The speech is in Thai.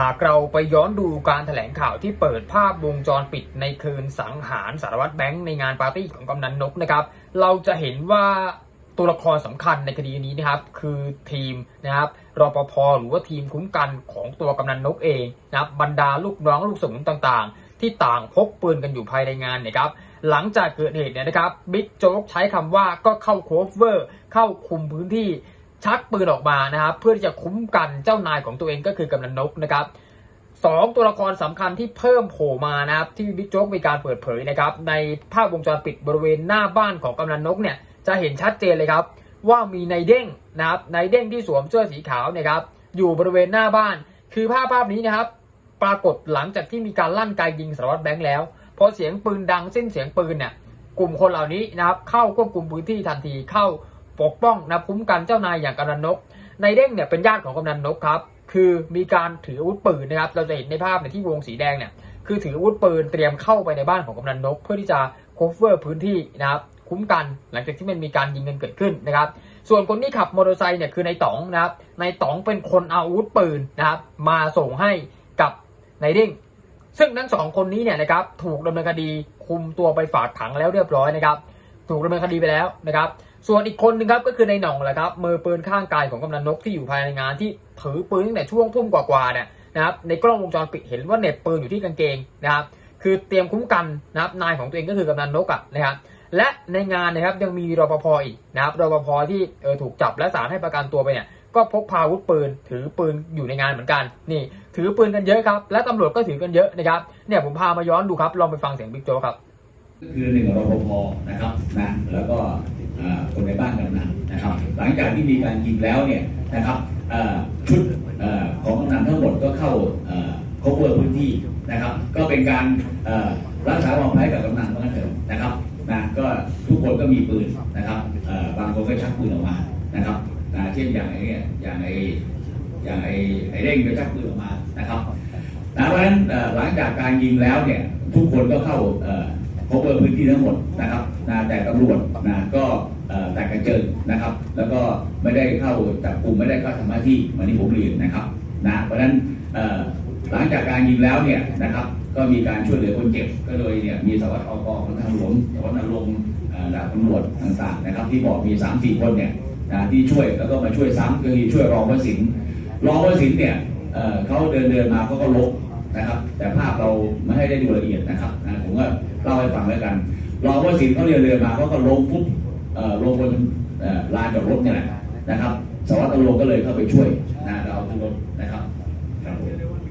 หากเราไปย้อนดูการแถลงข่าวที่เปิดภาพวงจรปิดในคืนสังหารสารวัตรแบงค์ในงานปาร์ตี้ของกำนันนกนะครับ เราจะเห็นว่าตัวละครสำคัญในคดีนี้นะครับ คือทีมนะครับรปภหรือว่าทีมคุ้มกันของตัวกำนันนกเองนะครับบรรดาลูกน้องลูกสมุนต่างๆ ที่ต่างพกปืนกันอยู่ภายในงานนะครับ หลังจากเกิดเหตุเนี่ยนะครับบิ๊กโจ๊กใช้คำว่าก็เข้าโคฟเวอร์ เข้าคุมพื้นที่ ชักปืนออกมานะครับเพื่อที่จะคุ้มกันเจ้านายของตัวเองก็คือกำนันนกนะครับสองตัวละครสำคัญที่เพิ่มโผล่มานะครับที่บิ๊กโจ๊กมีการเปิดเผยนะครับในภาพวงจรปิดบริเวณหน้าบ้านของกำนันนกเนี่ยจะเห็นชัดเจนเลยครับว่ามีนายเด้งนะครับนายเด้งที่สวมเสื้อสีขาวเนะครับ อยู่บริเวณหน้าบ้าน คือภาพภาพนี้นะครับ ปรากฏหลังจากที่มีการลั่นไกยิงสารวัตรแบงค์แล้วพอเสียงปืนดังสิ้นเสียงปืนเนี่ยกลุ่มคนเหล่านี้นะครับเข้าควบคุมพื้นที่ทันทีเข้า ปกป้องนะคุ้มกันเจ้านายอย่างกำนันนก ในเด้งเนี่ยเป็นญาติของกำนันนกครับ คือมีการถืออาวุธปืนนะครับ เราจะเห็นในภาพในที่วงสีแดงเนี่ย คือถืออาวุธปืนเตรียมเข้าไปในบ้านของกำนันนก เพื่อที่จะ cover พื้นที่นะครับ คุ้มกันหลังจากที่มันมีการยิงกันเกิดขึ้นนะครับ ส่วนคนที่ขับมอเตอร์ไซค์เนี่ยคือในต๋องนะครับ ในต๋องเป็นคนเอาอาวุธปืนนะครับ มาส่งให้กับในเด้งซึ่งทั้งสองคนนี้เนี่ยนะครับถูกดำเนินคดีคุมตัวไปฝากขังแล้วเรียบร้อยนะครับ ถูกดำเนินคดีไปแล้วนะครับ ส่วนอีกคนหนึงครับก็คือในหน่องแหละครับมือปืนข้างกายของกำนันนกที่อยู่ภายในงานที่ถือปืนตั้งแต่ช่วงทุ่มกว่าๆเนี่ยนะครับในกล้องวงจรปิดเห็นว่าเหน็บปืนอยู่ที่กางเกงนะครับคือเตรียมคุ้มกันนะครับนายของตัวเองก็คือกำนันนกอะนะครับและในงานนะครับยังมีรปภอีกนะครับรปภที่เออถูกจับและศาลให้ประกันตัวไปเนี่ยก็พกพาอาวุธปืน ถือปืนอยู่ในงานเหมือนกันนี่ ถือปืนกันเยอะครับ และตำรวจก็ถือกันเยอะนะครับเนี่ยผมพามาย้อนดูครับลองไปฟังเสียงบิ๊กโจ๊กครับ คือหนึ่งรปภนะครับนะแล้วก็คนในบ้านกำนันนะครับ หลังจากที่มีการยิงแล้วเนี่ยนะครับชุดอของกำนันทั้งหมดก็เข้าคบเวอร์พื้นที่นะครับ ก็เป็นการรักษาความปลอดภัยกับกำนันเมือนกันเถอะนะครับนะก็ทุกคนก็มีปืนนะครับบางคนก็ชักปืนออกมานะครับนะเช่นอย่างไอ้เนี่ยอย่างไอ้อย่างไอ้ไอ้เร่งก็ชักปืนออกมานะครับนะเพราะฉะนั้นหลังจากการยิงแล้วเนี่ยทุกคนก็เข้า cover พื้นที่ทั้งหมดนะครับนะแต่ตำรวจนะก็เอ่อแตกกระเจิงนะครับ แล้วก็ไม่ได้เข้าจับกลุ่มไม่ได้เข้าทำหน้าที่เหมือนที่ผมเรียนนะครับนะเพราะฉะนั้นหลังจากการยิงแล้วเนี่ยนะครับก็มีการช่วยเหลือคนเจ็บก็โดยเนี่ยมีสารวัตรอกของทางหลวงสารวัตรนรงค์ดาบตำรวจต่างๆนะครับ ที่บอกมี3ามสี่คนเนี่ยนะที่ช่วยแล้วก็มาช่วยซ้ำก็คือช่วยรองวสินรองวสินเนี่ยเขาเดินเดินมาเขาก็ลบ นะครับ แต่ภาพเราไม่ให้ได้ดูละเอียดนะครับนะผมก็เล่าให้ฟังแล้วกันรองว่าสินเขาเรียนเรือมาเขาก็ลงปุ๊บลงบนลานจอดรถเนี่ยแหละนะครับสารวัตรตำรวจก็เลยเข้าไปช่วยนะเราเอาขึ้นรถนะครับพ